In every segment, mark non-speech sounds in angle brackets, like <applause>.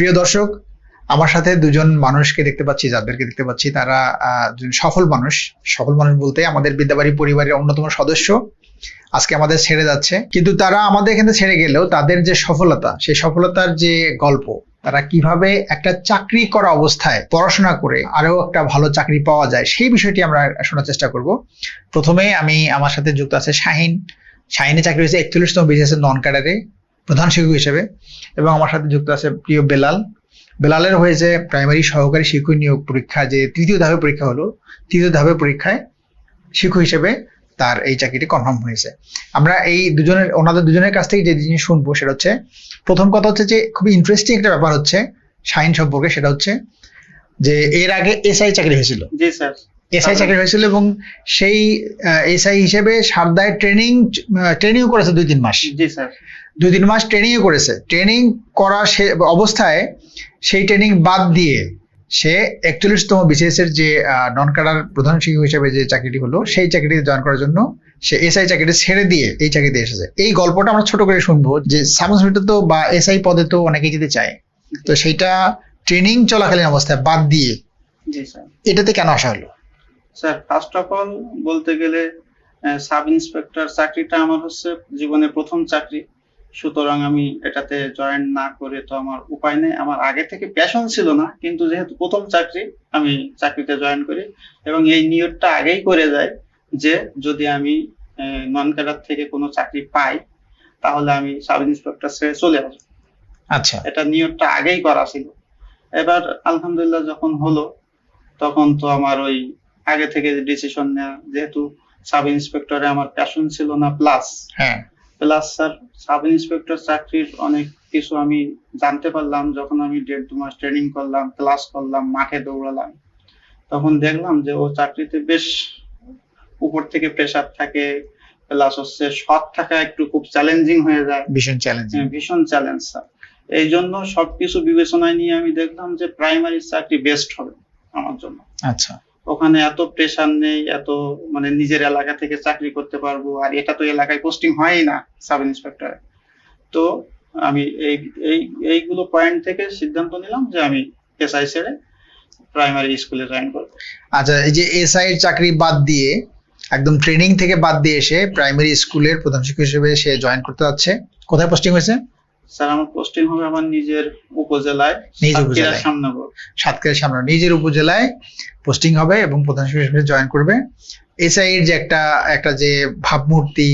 প্রিয় দর্শক, আমার সাথে দুজন মানুষকে দেখতে পাচ্ছি, যাদেরকে দেখতে পাচ্ছি, তারা দুজন সফল মানুষ। সফল মানুষ বলতে আমাদের বিদ্যাবাড়ি পরিবারের অন্যতম সদস্য। আজকে আমাদের ছেড়ে যাচ্ছে। কিন্তু তারা আমাদের এখানে ছেড়ে গেলেও তাদের যে সফলতা, সেই সফলতার যে গল্প, তারা কীভাবে একটা চাকরি করা অবস্থায় পড়াশোনা করে আরও একটা ভালো চাকরি পাওয়া যায়, সেই বিষয়টি আমরা শোনার চেষ্টা করব। প্রথমে আমি আমার সাথে যুক্ত আছে শাহিন। শাহিনে চাকরি হয়েছে একচল্লিশতম বিসিএস নন ক্যাডারে। প্রধান শিক্ষক হিসেবে এবং আমার সাথে যুক্ত আছে প্রিয় বেলাল। বেলালের হয়েছে প্রাইমারি সহকারী শিক্ষক নিয়োগ পরীক্ষা, যে তৃতীয় ধাপের পরীক্ষা হলো, তৃতীয় ধাপের পরীক্ষায় শিক্ষক হিসেবে তার এই চাকরিটি কনফার্ম হয়েছে। আমরা এই দুজনের, ওনাদের দুজনের কাছ থেকে যে জিনিস শুনব সেটা হচ্ছে, প্রথম কথা হচ্ছে যে খুবই ইন্টারেস্টিং একটা ব্যাপার হচ্ছে সাইন সম্পর্কে, সেটা হচ্ছে যে এর আগে এসআই চাকরি হয়েছিল। জি স্যার। এসআই চাকরি হয়েছিল এবং সেই এসআই হিসেবে সারদায় ট্রেনিং ট্রেনিং করেছে দুই তিন মাস। জি স্যার। দুই তিন মাস ট্রেনিং করেছে। ট্রেনিং করা সে অবস্থায় সেই ট্রেনিং বাদ দিয়ে সে একচল্লিশতম বিসিএস এর যে নন কাডার প্রধান শিক্ষক হিসেবে যে চাকরিটি হলো সেই চাকরিতে জয়েন করার জন্য সে এসআই চাকরিটি ছেড়ে দিয়ে এই চাকরিতে এসেছে। এই গল্পটা আমরা ছোট করে শুনব যে ইন্সপেক্টর তো বা এসআই পদে তো অনেকে যেতে চায়। তো সেইটা ট্রেনিং চলাকালীন অবস্থায় বাদ দিয়ে এটাতে কেন আসা হলো? স্যার ফার্স্ট অফ অল বলতে গেলে সাব ইন্সপেক্টর চাকরিটা আমার হচ্ছে জীবনে প্রথম চাকরি। সুতরাং আমি এটাতে জয়েন না করে তো আমার উপায় নেই। আমার আগে থেকে প্যাশন ছিল না কিন্তু যেহেতু প্রথম চাকরি আমি চাকরিতে জয়েন করি এবং এই নিয়োগটা আগেই করে যায় যে যদি আমি নন ক্যাডার থেকে কোনো চাকরি পাই তাহলে আমি সাব ইন্সপেক্টর ছেড়ে চলে আসব। আচ্ছা। এটা নিয়োগটা আগেই করা ছিল। এবার আলহামদুলিল্লাহ যখন হলো তখন তো আমার ওই আগে থেকে ডিসিশন নেওয়া। যেহেতু সাব ইন্সপেক্টরে আমার প্যাশন ছিল না প্লাস হ্যাঁ। প্লাস স্যার সাব ইন্সপেক্টর চাকরির অনেক কিছু আমি জানতে পারলাম। যখন আমি দেড় দু মাস ট্রেনিং করলাম ক্লাস করলাম মাঠে দৌড়ালাম তখন দেখলাম যে ও চাকরিতে বেশ উপর থেকে প্রেসার থাকে প্লাস হচ্ছে সৎ থাকা একটু খুব চ্যালেঞ্জিং হয়ে যায়। ভীষণ চ্যালেঞ্জিং হ্যাঁ, ভীষণ চ্যালেঞ্জ স্যার এই জন্য সবকিছু বিবেচনায় নিয়ে আমি দেখলাম যে প্রাইমারি চাকরি বেস্ট হবে আমার জন্য। আচ্ছা। ওখানে এত প্রেশার নেই, এত মানে নিজের এলাকা থেকে চাকরি করতে পারব, আর এটা তো এলাকায় পোস্টিং হয়ই না সাব ইন্সপেক্টর তো আমি এই এই, এইগুলো পয়েন্ট থেকে সিদ্ধান্ত নিলাম যে আমি এসআই ছেড়ে প্রাইমারি স্কুলে জয়েন করব। আচ্ছা এই যে এসআই এর চাকরি বাদ দিয়ে, একদম ট্রেনিং থেকে বাদ দিয়ে এসে প্রাইমারি স্কুলের প্রধান শিক্ষক হিসেবে সে জয়েন করতে যাচ্ছে। কোথায় পোস্টিং হয়েছে? স্যার আমার পোস্টিং হবে আমার নিজের উপজেলায় সাতক্ষীরার উপজেলায়। সামনগর সামনে নিজের উপজেলায় পোস্টিং হবে এবং প্রধান শিক্ষক হিসেবে জয়েন করবে। এসআই এর যে একটা একটা যে ভাবমূর্তি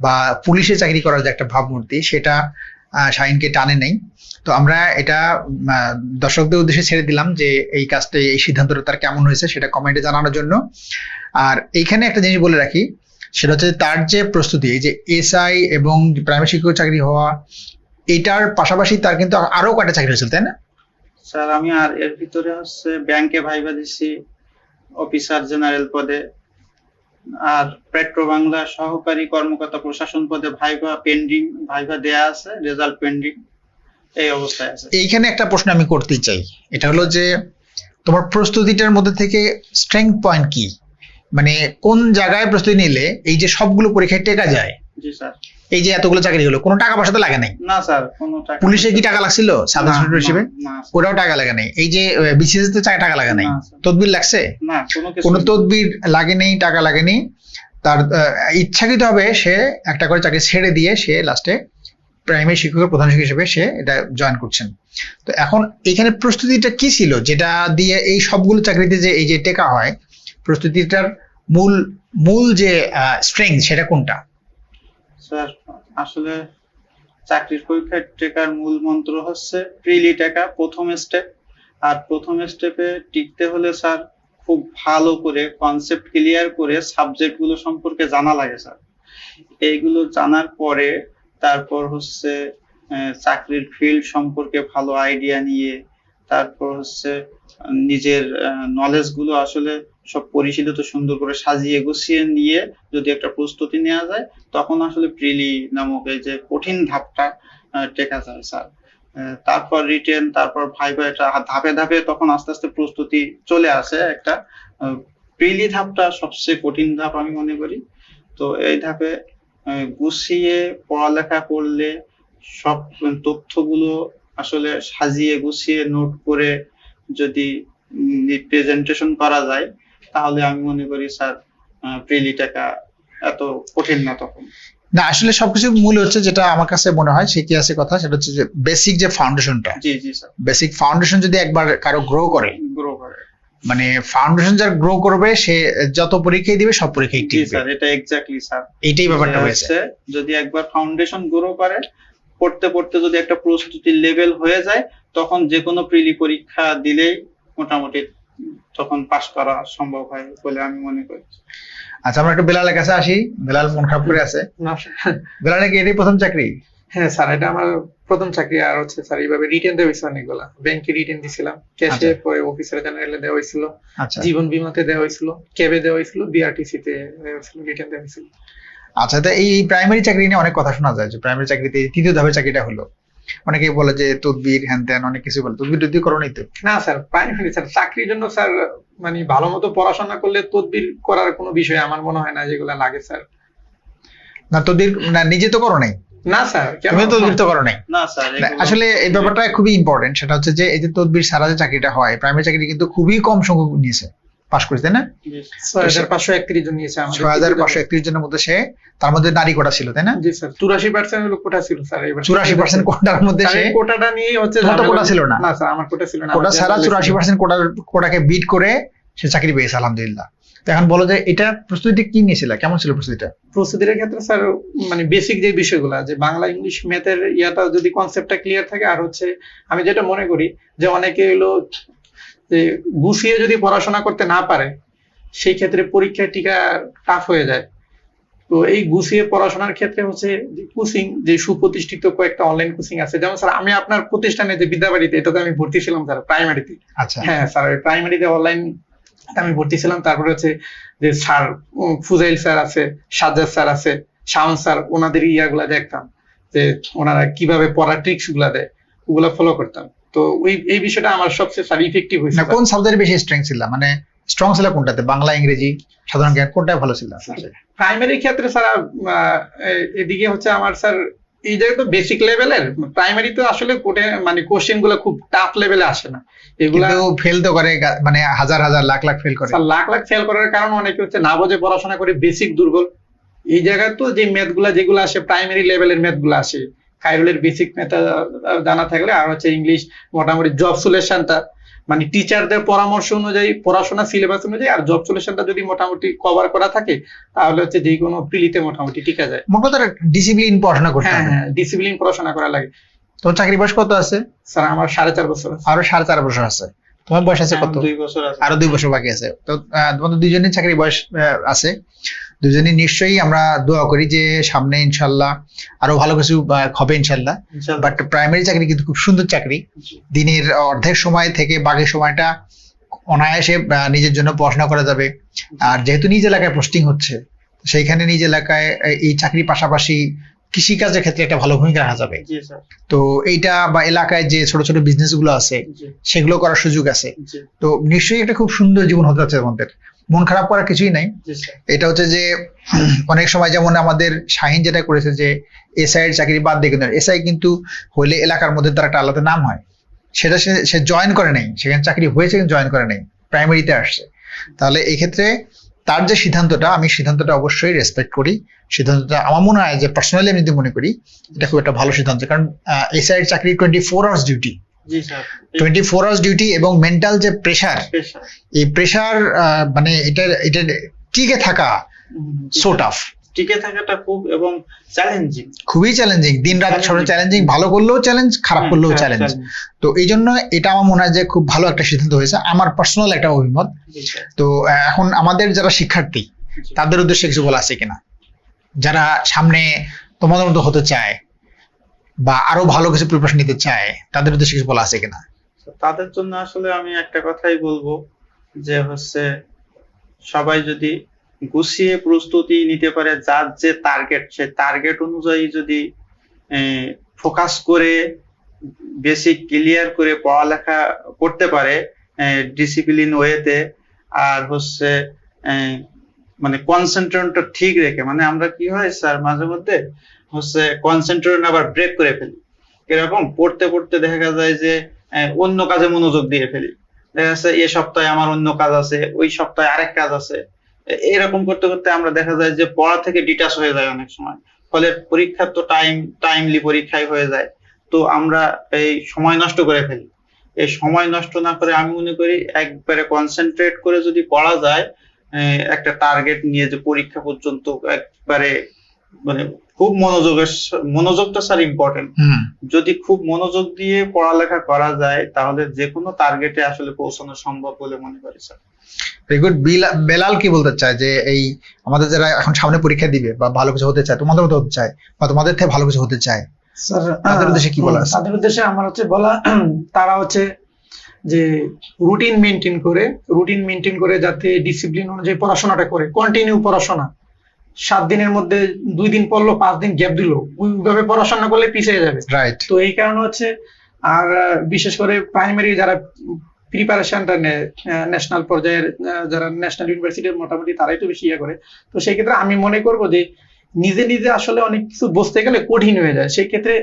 বা পুলিশে চাকরি করার যে একটা ভাবমূর্তি সেটা শাহিনকে টানে নেই। তো আমরা এটা দর্শকদের উদ্দেশ্যে ছেড়ে দিলাম যে এই কাজটা এই সিদ্ধান্তটা তার কেমন হয়েছে সেটা কমেন্টে জানানোর জন্য। আর এইখানে একটা জিনিস বলে রাখি সেটা হচ্ছে তার যে প্রস্তুতি এই যে এসআই এবং প্রাইমারি শিক্ষক চাকরি হওয়া এটার পাশাপাশি তার কিন্তু আরও কয়টা চাকরি হয়েছিল তাই না? স্যার আমি আর এর ভিতরে হচ্ছে ব্যাংকে ভাইবা দিছি অফিসার জেনারেল পদে আর পেট্রো বাংলা সহকারী কর্মকর্তা প্রশাসন পদে ভাইবা পেন্ডিং ভাইবা দেয়া আছে রেজাল্ট পেন্ডিং এই অবস্থায় আছে। এইখানে একটা প্রশ্ন আমি করতে চাই এটা হলো যে তোমার প্রস্তুতিটার মধ্যে থেকে স্ট্রেংথ পয়েন্ট কি? মানে কোন জায়গায় প্রস্তুতি নিলে এই যে সবগুলো পরীক্ষায় টেকা যায় জি স্যার। এই যে এতগুলো চাকরি হলো কোনো টাকা পয়সা তো লাগে নাই? না স্যার কোনো টাকা পুলিশে কি টাকা লাগছিল? সাব ইন্সপেক্টর হিসেবে। ওটাও টাকা লাগে নাই। এই যে বিসিএস তে টাকা লাগে নাই। তদবির লাগছে? না কোনো কিছু কোনো। তদবির লাগেনি টাকা লাগেনি তার ইচ্ছাকৃত হবে সে একটা করে চাকরি ছেড়ে দিয়ে সে লাস্টে প্রাইমারি শিক্ষকের প্রধান শিক্ষক হিসেবে সে এটা জয়েন করছেন। তো এখন এখানে প্রস্তুতিটা কি ছিল? যেটা দিয়ে এই সবগুলো চাকরিতে যে এই যে টেকা হয় প্রস্তুতিটার মূল মূল যে স্ট্রেংথ সেটা কোনটা? স্যার, আসলে চাকরির পরীক্ষায় টেকার মূল মন্ত্র হচ্ছে প্রিলি টেকা, প্রথম স্টেপ আর প্রথম স্টেপে টিকতে হলে স্যার খুব ভালো করে কনসেপ্ট ক্লিয়ার করে সাবজেক্টগুলো সম্পর্কে জানা লাগে স্যার। এইগুলো জানার পরে তারপর হচ্ছে চাকরির ফিল্ড সম্পর্কে ভালো আইডিয়া নিয়ে, তারপর হচ্ছে নিজের নলেজগুলো আসলে সব পরিশীলিত সুন্দর করে সাজিয়ে গুছিয়ে নিয়ে যদি একটা প্রস্তুতি নেওয়া যায়, তখন আসলে প্রিলি নামক এই যে কঠিন ধাপটা টেকা যায় স্যার তারপর রিটেন তারপর ভাইবা এটা ধাপে ধাপে তখন আস্তে আস্তে প্রস্তুতি চলে আসে একটা প্রিলি ধাপটা সবচেয়ে কঠিন ধাপ আমি মনে করি। তো এই ধাপে গুছিয়ে পড়ালেখা করলে সব তথ্যগুলো আসলে সাজিয়ে গুছিয়ে নোট করে যদি প্রেজেন্টেশন করা যায় তাহলে আমি মনে করি স্যার প্রিলি টাকা এত কঠিন না তখন। না আসলে সবকিছু মূল হচ্ছে যেটা আমার কাছে মনে হয় শিখে আছে কথা সেটা হচ্ছে যে বেসিক যে ফাউন্ডেশনটা জি জি স্যার। বেসিক ফাউন্ডেশন যদি একবার কারও গ্রো করে গ্রো করে। মানে ফাউন্ডেশন যার গ্রো করবে সে যত পরীক্ষায় দিবে সব পরীক্ষায় জি টিকবে। স্যার এটা এক্স্যাক্টলি স্যার। এইটাই ব্যাপারটা হয়েছে। হচ্ছে যদি একবার ফাউন্ডেশন গ্রো করে পড়তে পড়তে যদি একটা প্রস্তুতির লেভেল হয়ে যায় তখন যে কোনো প্রিলি পরীক্ষা দিলেই মোটামুটি তখন পাশ করা সম্ভব হয় বলে আমি মনে করি। আচ্ছা আমরা একটু বেলালের কাছে আসি। বেলাল মন খারাপ করে আছে। না বেলালের কি এটাই প্রথম চাকরি? হ্যাঁ স্যার এটা আমার প্রথম চাকরি। আর হচ্ছে স্যার এইভাবে রিটেন দেওয়া হয়েছে অনেকগুলা। ব্যাংকে রিটেন দিছিলাম। ক্যাশে আচ্ছা। পরে অফিসার জেনারেলে দেওয়া হয়েছিল। আচ্ছা। জীবন বিমাতে দেওয়া হয়েছিল। ক্যাবে দেওয়া হয়েছিল। বিআরটিসি তে দেওয়া হয়েছিল রিটেন দেওয়া হয়েছিল। আচ্ছা তো এই প্রাইমারি চাকরি নিয়ে অনেক কথা শোনা যায় যে প্রাইমারি চাকরিতে তৃতীয় ধাপের চাকরিটা হলো। অনেকেই বলে যে তদবির হ্যান ত্যান অনেক কিছু বলে। তদবির টদবির করো তো না স্যার প্রাইমারি স্যার চাকরির জন্য স্যার মানে ভালো মতো পড়াশোনা করলে তদবির করার কোনো বিষয় আমার মনে হয় না যেগুলা লাগে স্যার। না তদবির না নিজে তো করো নাই? না স্যার কেন? তুমি তদবির তো করো নাই? না স্যার আসলে এই ব্যাপারটা খুবই ইম্পর্টেন্ট সেটা হচ্ছে যে এই যে তদবির সারা যে চাকরিটা হয় প্রাইমারি চাকরি কিন্তু খুবই কম সংখ্যক নিয়েছে। পাশ করেছে না? ছয় হাজার পাঁচশো একত্রিশ জন নিয়েছে ছয় হাজার পাঁচশো একত্রিশ জনের মধ্যে সে তার মধ্যে নারী কোটা ছিল তাই না? জি স্যার চুরাশি পার্সেন্ট কোটা ছিল স্যার এবার চুরাশি পার্সেন্ট কোটার মধ্যে সে কোটাটা নিয়ে হচ্ছে কোটা ছিল না? না স্যার আমার কোটা ছিল না। কোটা ছাড়া চুরাশি পার্সেন্ট কোটার কোটাকে বিট করে সে চাকরি পেয়েছে আলহামদুলিল্লাহ। এখন বলো যে এটা প্রস্তুতি কি নিয়েছিল? কেমন ছিল প্রস্তুতিটা? প্রস্তুতির ক্ষেত্রে স্যার মানে বেসিক যে বিষয়গুলো যে বাংলা ইংলিশ ম্যাথের ইয়াটা যদি কনসেপ্টটা ক্লিয়ার থাকে আর হচ্ছে আমি যেটা মনে করি যে অনেকে হলো গুছিয়ে যদি পড়াশোনা করতে না পারে সেই ক্ষেত্রে পরীক্ষায় টিকা টাফ হয়ে যায়। তো এই গুছিয়ে পড়াশোনার ক্ষেত্রে হচ্ছে যে কোচিং যে সুপ্রতিষ্ঠিত কয়েকটা অনলাইন কোচিং আছে যেমন স্যার আমি আপনার প্রতিষ্ঠানে যে বিদ্যাবাড়িতে এটাতে আমি ভর্তি ছিলাম স্যার প্রাইমারিতে আচ্ছা। হ্যাঁ স্যার প্রাইমারিতে অনলাইন আমি ভর্তি ছিলাম তারপরে হচ্ছে যে স্যার ফুজাইল স্যার আছে সাজ্জাদ স্যার আছে শাওন স্যার ওনাদের ইয়াগুলা দেখতাম যে ওনারা কীভাবে পড়ার ট্রিক্সগুলা দেয় ওগুলা ফলো করতাম। তো ওই এই বিষয়টা আমার সবচেয়ে স্যার ইফেক্টিভ হয়েছে। না কোন সাবজেক্টে বেশি স্ট্রেং ছিল? মানে স্ট্রং ছিল কোনটাতে? বাংলা ইংরেজি সাধারণ জ্ঞান কোনটায় ভালো ছিল? প্রাইমারি ক্ষেত্রে স্যার এদিকে হচ্ছে আমার স্যার এই জায়গায় তো বেসিক লেভেলের প্রাইমারি তো আসলে কোটে মানে কোশ্চেনগুলো খুব টাফ লেভেলে আসে না। এগুলা ফেল তো করে মানে হাজার হাজার লাখ লাখ ফেল করে। লাখ লাখ ফেল করার কারণ অনেকে হচ্ছে না বোঝে পড়াশোনা করে বেসিক দুর্বল। এই জায়গায় তো যে ম্যাথগুলা যেগুলো আসে প্রাইমারি লেভেলের ম্যাথগুলো আসে কাইরোলের বেসিক ম্যাথ জানা থাকলে আর হচ্ছে ইংলিশ মোটামুটি জব সলিউশনটা মানে টিচারদের পরামর্শ অনুযায়ী পড়াশোনা সিলেবাস অনুযায়ী আর জব সলিউশনটা যদি মোটামুটি কভার করা থাকে তাহলে হচ্ছে যে কোনো প্রিলিতে মোটামুটি টিকা যায়। মোট কথা ডিসিপ্লিন পড়াশোনা করতে হ্যাঁ হ্যাঁ ডিসিপ্লিন পড়াশোনা করা লাগে। তোমার চাকরি বয়স কত আছে? স্যার আমার সাড়ে চার বছর আছে। আরও সাড়ে চার বছর আছে। তোমার বয়স আছে কত? দুই বছর আছে। আরও দুই বছর বাকি আছে। তো আহ, তোমাদের দুজনের চাকরি বয়স আহ, আছে। দুজনই নিশ্চয়ই আমরা দোয়া করি যে সামনে ইনশাল্লাহ আরও ভালো কিছু হবে ইনশাল্লাহ। বাট প্রাইমারি চাকরি কিন্তু খুব সুন্দর চাকরি। দিনের অর্ধেক সময় থেকে বাকি সময়টা অনায়াসে নিজের জন্য পড়াশোনা করা যাবে। আর যেহেতু নিজ এলাকায় পোস্টিং হচ্ছে সেইখানে নিজ এলাকায় এই- চাকরির পাশাপাশি কৃষিকাজের ক্ষেত্রে একটা ভালো ভূমিকা রাখা যাবে। তো এইটা বা এলাকায় যে ছোট ছোট বিজনেসগুলো আছে সেগুলো করার সুযোগ আছে। তো নিশ্চয়ই একটা খুব সুন্দর জীবন হতে যাচ্ছে আমাদের। মন খারাপ করার কিছুই নাই। এটা হচ্ছে যে অনেক সময় যেমন আমাদের শাহিন যেটা করেছে যে এসআই এর চাকরি বাদ দিয়ে কিন্তু এসআই কিন্তু হলে এলাকার মধ্যে তার একটা আলাদা নাম হয়। সেটা সে জয়েন করে নাই। সেখানে চাকরি হয়েছে কিন্তু জয়েন করে নাই। প্রাইমারিতে আসছে। তাহলে এই ক্ষেত্রে তার যে সিদ্ধান্তটা আমি সিদ্ধান্তটা অবশ্যই রেসপেক্ট করি। সিদ্ধান্তটা আমার মনে হয় যে পার্সোনালি আমি যদি মনে করি এটা খুব একটা ভালো সিদ্ধান্ত। কারণ এসআই এর চাকরি twenty four hours duty twenty four hours duty এবং মেন্টাল যে প্রেশার এই প্রেশার মানে এটা এটা টিকে থাকা সো টাফ টিকে থাকাটা খুব এবং চ্যালেঞ্জিং খুবই চ্যালেঞ্জিং দিন রাত সব চ্যালেঞ্জিং ভালো করলেও চ্যালেঞ্জ খারাপ করলেও চ্যালেঞ্জ তো এই জন্য এটা আমার মনে হয় যে খুব ভালো একটা সিদ্ধান্ত হয়েছে। আমার পার্সোনাল একটা অভিমত। তো এখন আমাদের যারা শিক্ষার্থী তাদের উদ্দেশ্যে কিছু বলা আছে কিনা? যারা সামনে তোমাদের মতো হতে চায় বা আরও ভালো কিছু প্রিপারেশন নিতে চায়, তাদের উদ্দেশ্যে কিছু বলা আছে কিনা? তাদের জন্য আসলে আমি একটা কথাই বলব যে হচ্ছে সবাই যদি গুছিয়ে প্রস্তুতি নিতে পারে যার যে টার্গেট সে টার্গেট অনুযায়ী যদি ফোকাস করে বেসিক ক্লিয়ার করে পড়ালেখা করতে পারে ডিসিপ্লিন ওয়েতে আর হচ্ছে মানে কনসেন্ট্রেশনটা ঠিক রেখে মানে আমরা কি হয় স্যার মাঝে মধ্যে হচ্ছে কনসেন্ট্রেশন আবার ব্রেক করে ফেলি। এরকম পড়তে পড়তে দেখা যায় যে অন্য কাজে মনোযোগ দিয়ে ফেলি। দেখা যাচ্ছে এ সপ্তাহে আমার অন্য কাজ আছে, ওই সপ্তাহে আরেক কাজ আছে। এরকম করতে করতে আমরা দেখা যায় যে পড়া থেকে ডিটাচ হয়ে যায় অনেক সময়। ফলে পরীক্ষার তো টাইম টাইমলি পরীক্ষায় হয়ে যায়। তো আমরা এই সময় নষ্ট করে ফেলি। এই সময় নষ্ট না করে আমি মনে করি একবারে কনসেন্ট্রেট করে যদি পড়া যায় একটা টার্গেট নিয়ে যে পরীক্ষা পর্যন্ত একবারে মানে খুব মনোযোগের মনোযোগটা স্যার ইম্পর্টেন্ট যদি খুব মনোযোগ দিয়ে পড়ালেখা করা যায় তাহলে যে কোনো টার্গেটে আসলে পৌঁছানো সম্ভব বলে মনে করি স্যার। ভেরি গুড বেলাল কি বলতে চায় যে এই আমাদের যারা এখন সামনে পরীক্ষা দিবে বা ভালো কিছু হতে চায় তোমাদের মতো হতে চায় বা তোমাদের থেকে ভালো কিছু হতে চায় স্যার তাদের উদ্দেশ্যে কি বলা আছে? তাদের উদ্দেশ্যে আমার হচ্ছে বলা <clears throat> তারা হচ্ছে যে রুটিন মেনটেন করে রুটিন মেনটেন করে যাতে ডিসিপ্লিন অনুযায়ী পড়াশোনাটা করে কন্টিনিউ পড়াশোনা। সাত দিনের মধ্যে দুই দিন পড়ল পাঁচ দিন গ্যাপ দিল। ওইভাবে পড়াশোনা করলে পিছিয়ে যাবে। রাইট তো এই কারণে হচ্ছে আর বিশেষ করে প্রাইমারি যারা প্রিপারেশনটা নেয় ন্যাশনাল পর্যায়ের যারা ন্যাশনাল ইউনিভার্সিটির মোটামুটি তারাই তো বেশি ইয়ে করে। তো সেই ক্ষেত্রে আমি মনে করব যে নিজে নিজে আসলে অনেক কিছু বুঝতে গেলে কঠিন হয়ে যায়। সেই ক্ষেত্রে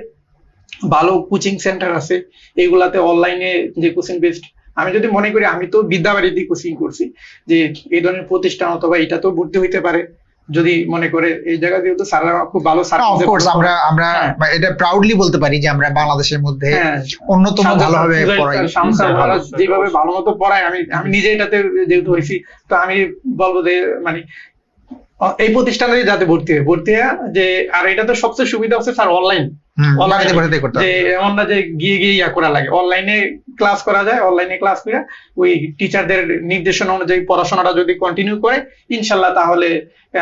ভালো কোচিং সেন্টার আছে এগুলাতে অনলাইনে যে কোচিং বেসড আমি যদি মনে করি আমি তো বিদ্যাবাড়িতে কোচিং করছি যে এই ধরনের প্রতিষ্ঠান অথবা এটা তো ভর্তি হইতে পারে। যদি মনে করে এই জায়গা দিয়ে তো স্যাররা খুব ভালো সার্ভিস আমরা আমরা হ্যাঁ। এটা প্রাউডলি বলতে পারি যে আমরা বাংলাদেশের মধ্যে হ্যাঁ। অন্যতম ভালোভাবে পড়াই। হ্যাঁ, যেভাবে। ভালো মতো পড়ায় আমি আমি নিজে এটাতে যেহেতু হয়েছি তো আমি বলব যে মানে এই প্রতিষ্ঠানে যাতে ভর্তি হয়। ভর্তি হয় যে আর এটা তো সবচেয়ে সুবিধা হচ্ছে স্যার অনলাইন যে এমন না যে গিয়ে গিয়ে ইয়া করা লাগে। অনলাইনে ক্লাস করা যায় অনলাইনে ক্লাস করে ওই টিচারদের নির্দেশনা অনুযায়ী পড়াশোনাটা যদি কন্টিনিউ করে ইনশাল্লাহ তাহলে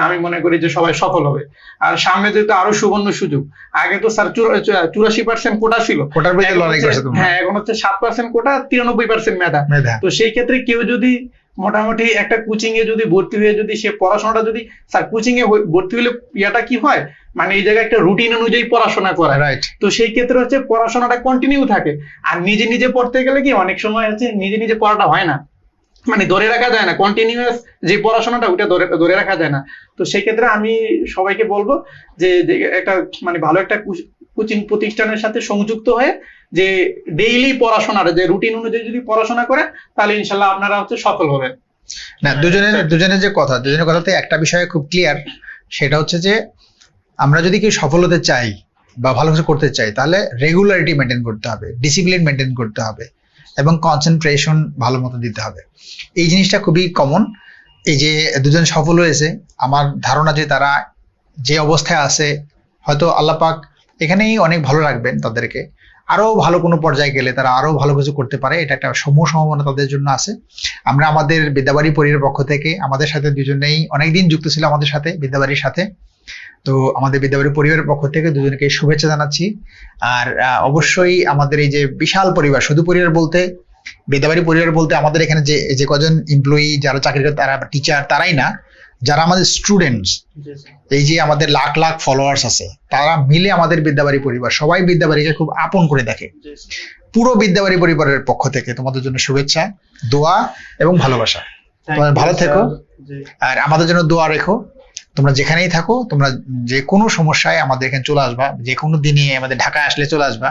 আমি মনে করি যে সবাই সফল হবে। আর সামনে যেহেতু আরও সুবর্ণ সুযোগ আগে তো স্যার চুরাশি পার্সেন্ট কোটা ছিল। হ্যাঁ এখন হচ্ছে সাত পার্সেন্ট কোটা তিরানব্বই পার্সেন্ট মেধা। তো সেই ক্ষেত্রে কেউ যদি মোটামুটি একটা কোচিং এ যদি ভর্তি হয়ে যদি সে পড়াশোনাটা যদি স্যার কোচিং এ ভর্তি হলে ইয়াটা কি হয়? মানে এই জায়গায় একটা রুটিন অনুযায়ী পড়াশোনা করা। রাইট তো সেই ক্ষেত্রে হচ্ছে পড়াশোনাটা কন্টিনিউ থাকে। আর নিজে নিজে পড়তে গেলে কি অনেক সময় হচ্ছে নিজে নিজে পড়াটা হয় না। মানে ধরে রাখা যায় না কন্টিনিউয়াস যে পড়াশোনাটা ওটা ধরে ধরে রাখা যায় না। তো সেই ক্ষেত্রে আমি সবাইকে বলব যে যে একটা মানে ভালো একটা কোচিং প্রতিষ্ঠানের সাথে সংযুক্ত হয়ে যে ডেইলি পড়াশোনার যে রুটিন অনুযায়ী যদি পড়াশোনা করে তাহলে ইনশাল্লাহ আপনারা হচ্ছে সফল হবেন। না দুজনের দুজনের যে কথা দুজনের কথাতে একটা বিষয়ে খুব ক্লিয়ার সেটা হচ্ছে যে আমরা যদি কেউ সফল হতে চাই বা ভালো কিছু করতে চাই, তাহলে রেগুলারিটি মেনটেন করতে হবে ডিসিপ্লিন মেনটেন করতে হবে এবং কনসেন্ট্রেশন ভালো মতো দিতে হবে। এই জিনিসটা খুবই কমন এই যে দুজন সফল হয়েছে, আমার ধারণা যে তারা যে অবস্থায় আছে, হয়তো আল্লাহ পাক এখানেই অনেক ভালো রাখবেন তাদেরকে। আরও ভালো কোনো পর্যায়ে গেলে তারা আরও ভালো কিছু করতে পারে, এটা একটা সমূহ সম্ভাবনা তাদের জন্য আছে। আমরা আমাদের বিদ্যাবাড়ি পরিবারের পক্ষ থেকে আমাদের সাথে দুজনেই অনেকদিন যুক্ত ছিল আমাদের সাথে, বিদ্যাবাড়ির সাথে। তো আমাদের বিদ্যাবাড়ি পরিবারের পক্ষ থেকে দুজনকে শুভেচ্ছা জানাচ্ছি। আর অবশ্যই আমাদের এই যে বিশাল পরিবার শুধু পরিবার বলতে বিদ্যাবাড়ি পরিবার বলতে আমাদের এখানে যে যে কজন এমপ্লয়ি যারা চাকরি করে তারা টিচার তারাই না যারা আমাদের স্টুডেন্টস এই যে আমাদের লাখ লাখ ফলোয়ার্স আছে তারা মিলে আমাদের বিদ্যাবাড়ি পরিবার সবাই বিদ্যাবাড়িকে খুব আপন করে দেখে। পুরো বিদ্যাবাড়ি পরিবারের পক্ষ থেকে তোমাদের জন্য শুভেচ্ছা দোয়া এবং ভালোবাসা। ভালো থেকো। আর আমাদের জন্য দোয়া রেখো। তোমরা যেখানেই থাকো তোমরা যে কোনো সমস্যায় আমাদের এখানে চলে আসবা যে কোনো দিনে আমাদের ঢাকায় আসলে চলে আসবা।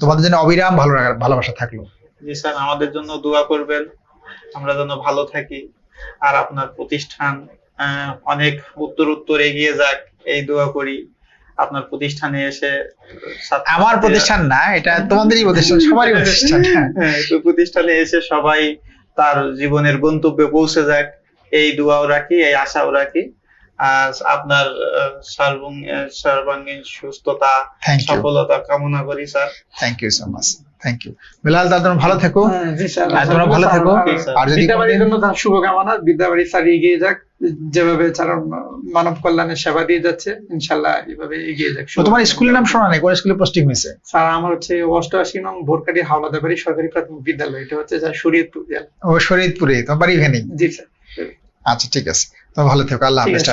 তোমাদের জন্য অবিরাম ভালো ভালোবাসা থাকল। জি স্যার আমাদের জন্য দোয়া করবেন। আমরা যেন ভালো থাকি। আর আপনার প্রতিষ্ঠান অনেক উত্তর উত্তর এগিয়ে যাক এই দোয়া করি। আপনার প্রতিষ্ঠানে এসে আমার প্রতিষ্ঠান না এটা তোমাদেরই প্রতিষ্ঠান সবারই প্রতিষ্ঠান। হ্যাঁ। তো প্রতিষ্ঠানে এসে সবাই তার জীবনের গন্তব্যে পৌঁছে যাক। এই দোয়াও রাখি এই আশাও রাখি। আপনার সর্বাঙ্গীন সুস্থতা সফলতা কামনা করি sir. Thank you so much thank you Bilal দাদা তোমরা ভালো থেকো। হ্যাঁ, জি স্যার আর তোমরা ভালো থেকো। আর যদি বিদ্যাবাড়ির জন্য তার শুভকামনা বিদ্যাবাড়ি স্যার এগিয়ে যাক যেভাবে তারা মানব কল্যাণের সেবা দিয়ে যাচ্ছে ইনশাল্লাহ এভাবে এগিয়ে যাক। তোমার স্কুলের নাম শোনা নেই কোন স্কুলে পোস্টিং হয়েছে? স্যার আমার হচ্ছে অষ্টআশি নং ভোরকাটি হাওলাদাবাড়ি সরকারি প্রাথমিক বিদ্যালয় এটা হচ্ছে স্যার শরীয়তপুর জেলা। ও শরীদপুরে তোমার বাড়ি এখানেই? জি স্যার। আচ্ছা ঠিক আছে। ভালো থেকো আল্লাহ হাফেজ